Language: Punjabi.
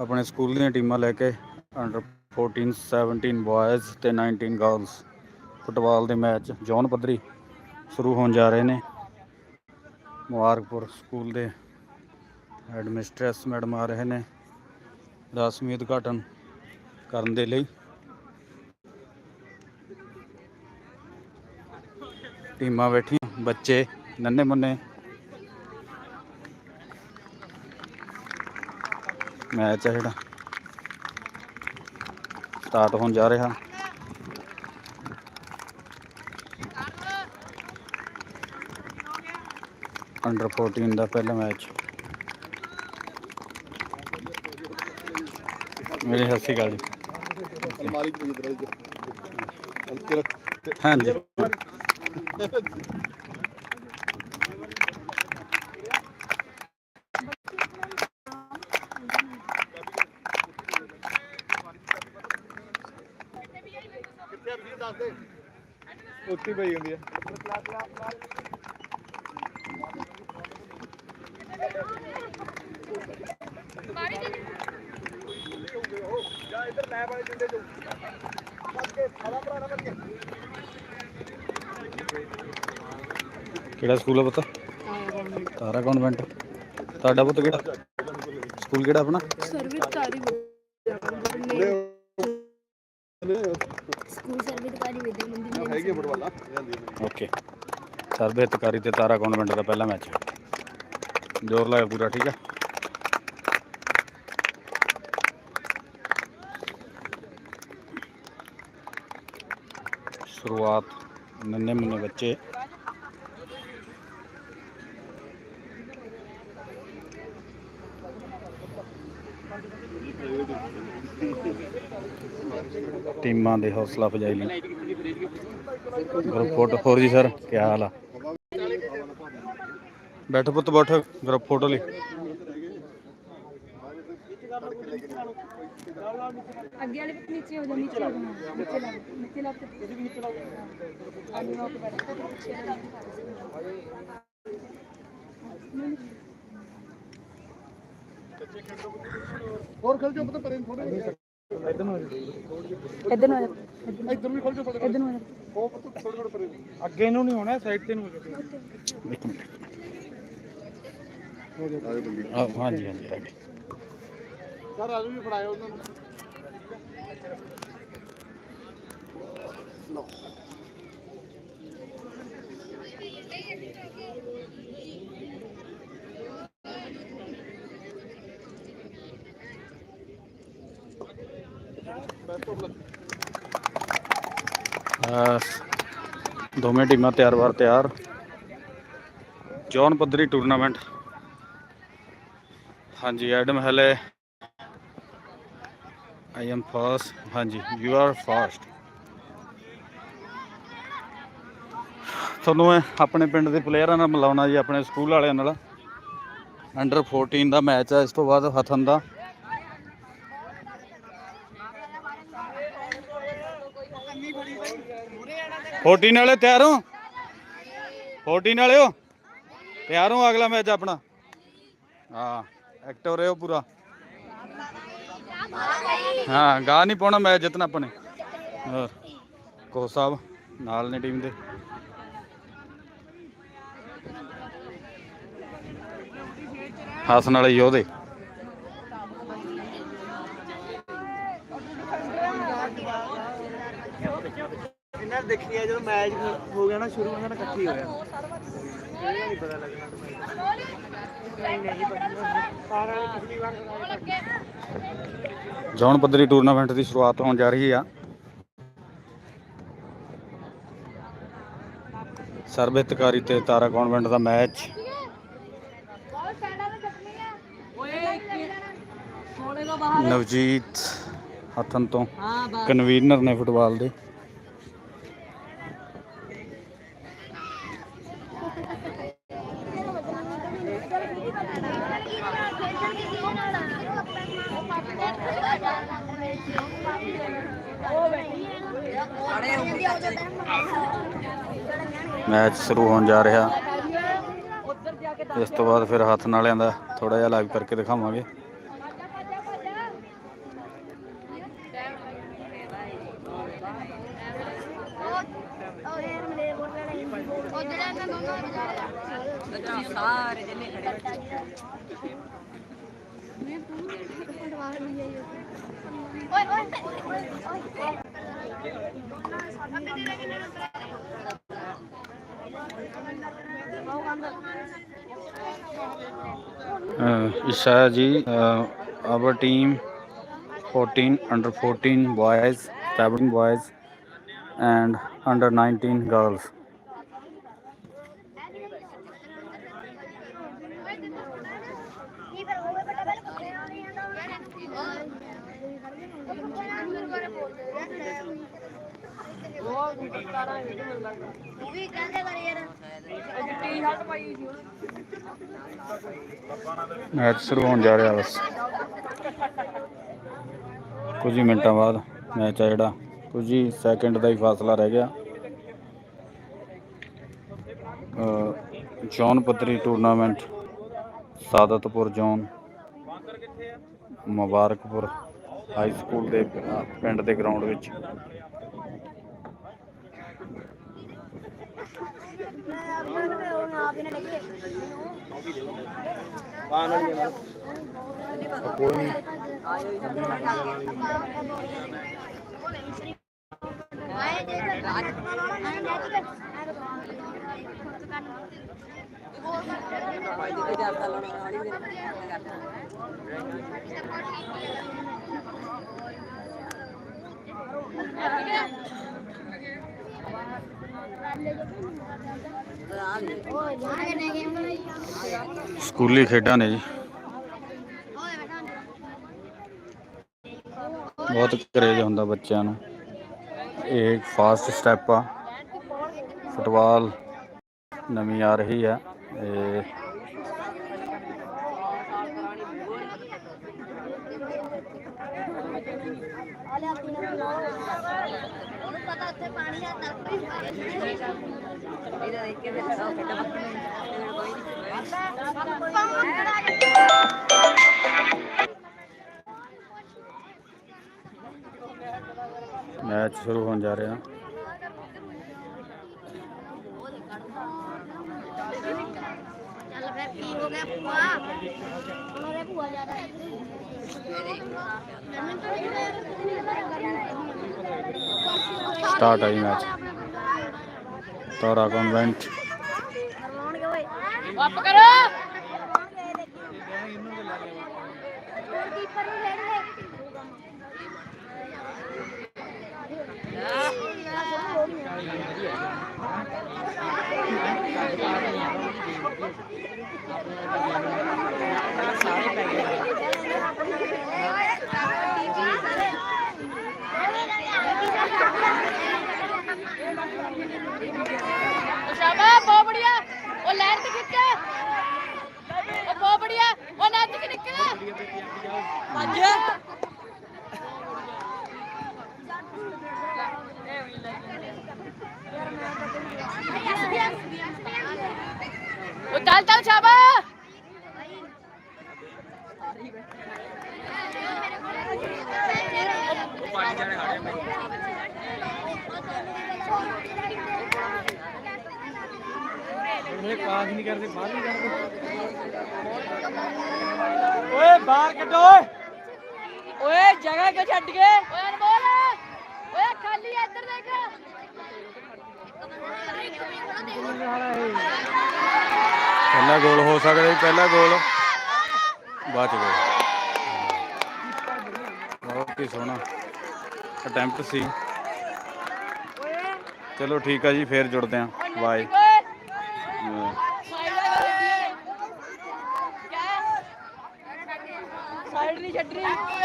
ਆਪਣੇ ਸਕੂਲ ਦੀਆਂ ਟੀਮਾਂ ਲੈ ਕੇ ਅੰਡਰ 14 17 ਬॉयਜ਼ ਤੇ 19 ਗਰਲਸ ਫੁੱਟਬਾਲ ਦੇ ਮੈਚ ਜੌਨ ਪੱਧਰੀ ਸ਼ੁਰੂ ਹੋਣ ਜਾ ਰਹੇ ਨੇ। ਮੁਬਾਰਕਪੁਰ ਸਕੂਲ ਦੇ ਐਡਮਿਨਿਸਟ੍ਰੇਸ ਮੈਡਮ ਆ ਰਹੇ ਨੇ। ਰਸਮੀ ਉਦਘਾਟਨ ਕਰਨ ਦੇ ਲਈ ਟੀਮਾਂ ਬੈਠੀਆਂ, ਬੱਚੇ ਨੰਨੇ ਮੁੰਨੇ ਮੈਚ ਹੈ ਜਿਹੜਾ। ਸਟਾਰਟ ਹੋਣ ਜਾ ਰਿਹਾ। ਅੰਡਰ 14 ਦਾ ਪਹਿਲਾ ਮੈਚ। ਮੇਰੇ ਸਤਿ ਸ਼੍ਰੀ ਅਕਾਲ ਜੀ। ਹਾਂਜੀ ਕਿੱਥੇ ਵੀ ਦੱਸ ਦੇ ਉੱਤੀ ਪਈ ਹੁੰਦੀ ਆ। ਜਾ ਇਧਰ ਲੈ ਵਾਲੇ ਜਿੰਦੇ ਜੋ ਕੱਟ ਕੇ ਸਾਰਾ ਭਰਾ ਨਾ ਕੱਟ ਕੇ ਕਿਹੜਾ ਸਕੂਲ ਹੈ ਪੁੱਤ? ਤਾਰਾ ਕਨਵੈਂਟ। ਤੁਹਾਡਾ ਪੁੱਤ ਕਿਹੜਾ? ਸਕੂਲ ਕਿਹੜਾ ਆਪਣਾ? ਸਰਵਿਸਕਾਰੀ ਸਕੂਲ ਸਰਵਿਸਕਾਰੀ ਵਿਦਿਆ ਮੰਦਿਰ ਹੈਗੀ ਓਕੇ। ਤੇ ਤਾਰਾ ਕਨਵੈਂਟ ਦਾ ਪਹਿਲਾ ਮੈਚ। ਜ਼ੋਰ ਲਾਇਆ ਪੂਰਾ ਠੀਕ ਹੈ ਸ਼ੁਰੂਆਤ ਨੰਨੇ ਮੁੰਨੇ ਬੱਚੇ। ਟੀਮਾਂ ਦੇ ਹੌਸਲਾ ਅਫਜ਼ਾਈ ਲਈ। ਗਰੁੱਪ ਫੋਟੋ ਹੋਰ ਜੀ ਸਰ ਕੀ ਹਾਲ ਆ? ਬੈਠੋ ਪੁੱਤ ਬੈਠੋ ਗਰੁੱਪ ਫੋਟੋ ਲਈ। ਅੱਗੇ ਵਾਲੇ ਵੀ ਨੀਚੇ ਹੋ ਜਾ ਨੀਚੇ ਹੋ ਜਾ ਨੀਚੇ ਲਾ ਨੀਚੇ ਲਾ ਤੁਸੀਂ ਵੀ ਨੀਚੇ ਲਾ ਆਲੂ ਨਾ ਉੱਪਰ ਪਿੱਛੇ ਲਾ ਹੋਰ ਖਲ ਜੋ ਪਤਾ ਪਰੇ ਥੋੜੇ ਇਧਰ ਨੂੰ ਆ ਜਾ। ਇੱਧਰ ਵੀ ਖਲ ਜੋ। ਇਧਰ ਨੂੰ ਉਹ ਥੋੜੇ ਥੋੜੇ ਪਰੇ ਅੱਗੇ ਨੂੰ ਨਹੀਂ ਹੋਣਾ ਸਾਈਡ ਤੇ ਨੂੰ ਹੋ ਇੱਕ ਮਿੰਟ। ਆ ਹਾਂਜੀ ਹਾਂਜੀ ਰੈਡੀ ਸਰ ਆਜੋ ਵੀ ਫੜਾਇਓ ਉਹਨਾਂ ਨੂੰ। ਅਹ ਦੋਵੇਂ ਟੀਮਾਂ ਤਿਆਰ ਵਾਰ ਤਿਆਰ। ਜੌਨ ਪੱਧਰੀ ਟੂਰਨਾਮੈਂਟ ਹਾਂਜੀ, ਐਡਮ ਹਲੇ। ਆਈ ਐਮ ਫਾਸਟ ਹਾਂਜੀ ਯੂ ਆਰ ਫਾਸਟ ਤੁਹਾਨੂੰ ਮੈਂ ਆਪਣੇ ਪਿੰਡ ਦੇ ਪਲੇਅਰਾਂ ਨਾਲ ਮਿਲਾਉਣਾ ਜੀ, ਆਪਣੇ ਸਕੂਲ ਵਾਲਿਆਂ ਨਾਲ। ਅੰਡਰ 14 ਦਾ ਮੈਚ ਹੈ ਇਸ ਤੋਂ ਬਾਅਦ ਹਥਨ ਦਾ। ਫੋਰਟੀਨ ਵਾਲੇ ਤਿਆਰ ਹੋ? 14 ਵਾਲਿਓ ਤਿਆਰ ਹੋ ਅਗਲਾ ਮੈਚ ਆਪਣਾ? ਹਾਂ ਐਕਟਿਵ ਰਹੋ ਪੂਰਾ। ਹਾਂ ਗਾ ਨਹੀਂ ਪਾਉਣਾ ਮੈਚ ਜਿੱਤਣਾ ਆਪਾਂ ਨੇ। ਹੋਰ, ਕੋਚ ਸਾਹਿਬ ਨਾਲ ਨੇ ਟੀਮ ਦੇ। ਹਾਸਨ ਵਾਲੇ ਯੋਧੇ। ਦੇਖੀ ਆ ਜਦੋਂ ਮੈਚ ਹੋ ਗਿਆ ਨਾ ਸ਼ੁਰੂ ਨਾਲ ਇਕੱਠੀ ਹੋਇਆ ਨਹੀਂ ਪਤਾ ਲੱਗਣਾ ਜੌਨ ਪੱਧਰੀ ਟੂਰਨਾਮੈਂਟ ਦੀ ਸ਼ੁਰੂਆਤ ਹੋਣ ਜਾ ਰਹੀ ਆ। ਸਰਬਿਤਕਾਰੀ ਤੇ ਤਾਰਾ ਕਨਵੈਂਟ ਦਾ ਮੈਚ ਨਵਜੀਤ ਹੱਥਨ ਤੋਂ ਕਨਵੀਨਰ ਨੇ ਫੁੱਟਬਾਲ ਦੇ। ਮੈਚ ਸ਼ੁਰੂ ਹੋਣ ਜਾ ਰਿਹਾ। ਇਸ ਤੋਂ ਬਾਅਦ ਫਿਰ ਹੱਥ ਨਾਲਿਆਂ ਦਾ ਥੋੜਾ ਜਿਹਾ ਲਾਈਵ ਕਰਕੇ ਦਿਖਾਵਾਂਗੇ। ਸਾਰੇ ਜਨੇ ਖੜੇ ਮੈਂ ਪੂਰੀ ਨਹੀਂ ਆਈ ਓਏ ਓਏ ਓਏ। Isha ji our team fourteen under fourteen boys seven boys and under nineteen girls ਕੀ ਫਿਰ ਉਹ ਬੜਾ ਬੜਾ ਪਕੜਿਆ ਨਹੀਂ ਉਹ ਵੀ ਕਹਿੰਦੇ ਕਰ ਯਾਰ। ਟੀ-ਸ਼ਰਟ ਪਾਈ ਸੀ ਮੈਚ ਸ਼ੁਰੂ ਹੋਣ ਜਾ ਰਿਹਾ ਬਸ। ਕੁਝ ਹੀ ਮਿੰਟਾਂ ਬਾਅਦ ਮੈਚ ਆ ਜਿਹੜਾ। ਕੁਝ ਹੀ ਸੈਕਿੰਡ ਦਾ ਹੀ ਫਾਸਲਾ ਰਹਿ ਗਿਆ। ਅ, ਜੌਨ ਪੱਧਰੀ tournament Sadatpur zone Mubarakpur high school ਦੇ ਪਿੰਡ ਦੇ ਗਰਾਊਂਡ ਵਿੱਚ। Ayo, ayo, ਸਕੂਲੀ ਖੇਡਾਂ ਨੇ ਜੀ। ਬਹੁਤ ਕਰੇਜ ਹੁੰਦਾ ਬੱਚਿਆਂ ਨੂੰ। ਇਹ ਫਾਸਟ ਸਟੈਪ ਆ। ਫੁੱਟਬਾਲ ਨਵੀਂ ਆ ਰਹੀ ਹੈ ਇਹ ਆਲੇ ਆਪੀ ਨੂੰ ਉਹਨੂੰ ਪਤਾ ਉੱਥੇ ਪਾਣੀ ਹੈ ਤਾਂ ਇਹਦਾ ਦੇਖ ਕੇ ਤੇ ਖੜਾ ਫਿੱਟ ਬੱਕੀ ਕੋਈ ਨਹੀਂ ਮੈਚ ਸ਼ੁਰੂ ਹੋਣ ਜਾ ਰਿਹਾ। ਚੱਲ ਫਿਰ ਕੀ ਹੋ ਗਿਆ ਭੂਆ? ਉਹਨਾਂ ਭੂਆ ਜਾ ਰਿਹਾ ਸਟਾਰਟ ਆਈ ਮੈਚ ਤਾਰਾ ਕਨਵੈਂਟ ਕਰਵਾਉਣਗੇ ਓਏ ਵਾਪ ਕਰੋ। ਕੀਪਰ ਨੂੰ ਖੇਡ ਲੈ ਸ਼ਾਬਾ ਬਹੁਤ ਬੜੀਆ ਉਹ ਲੈਣ ਤੇ ਖਿੱਚ ਉਹ ਬਹੁਤ ਬੜੀਆ ਉਹ ਨੱਚ ਕੇ ਨਿਕਲ ਭੱਜ ਉਹ ਚੱਲ ਚੱਲ ਸ਼ਾਬਾ ਪਾਸ ਨਹੀਂ ਕਰਦੇ ਬਾਹਰ ਨਹੀਂ ਕਰਦੇ। ਓਏ ਬਾਹਰ ਕੱਢੋ ਓਏ। ਓਏ ਜਗ੍ਹਾ ਕਿਉਂ ਛੱਡ ਗਏ? ਓਏ ਅਨਮੋਲ। ਓਏ ਖਾਲੀ ਇੱਧਰ ਦੇਖ। ਪਹਿਲਾ ਗੋਲ ਹੋ ਸਕਦਾ ਪਹਿਲਾ ਗੋਲ। ਬਚ ਗਏ ਬਹੁਤ ਹੀ ਸੋਹਣਾ ਅਟੈਂਪਟ ਸੀ। ਚਲੋ ਠੀਕ ਆ ਜੀ ਫੇਰ ਜੁੜਦੇ ਆਂ। ਬਾਏ ਸਾਈਡ ਨਹੀਂ ਛੱਡਣੀ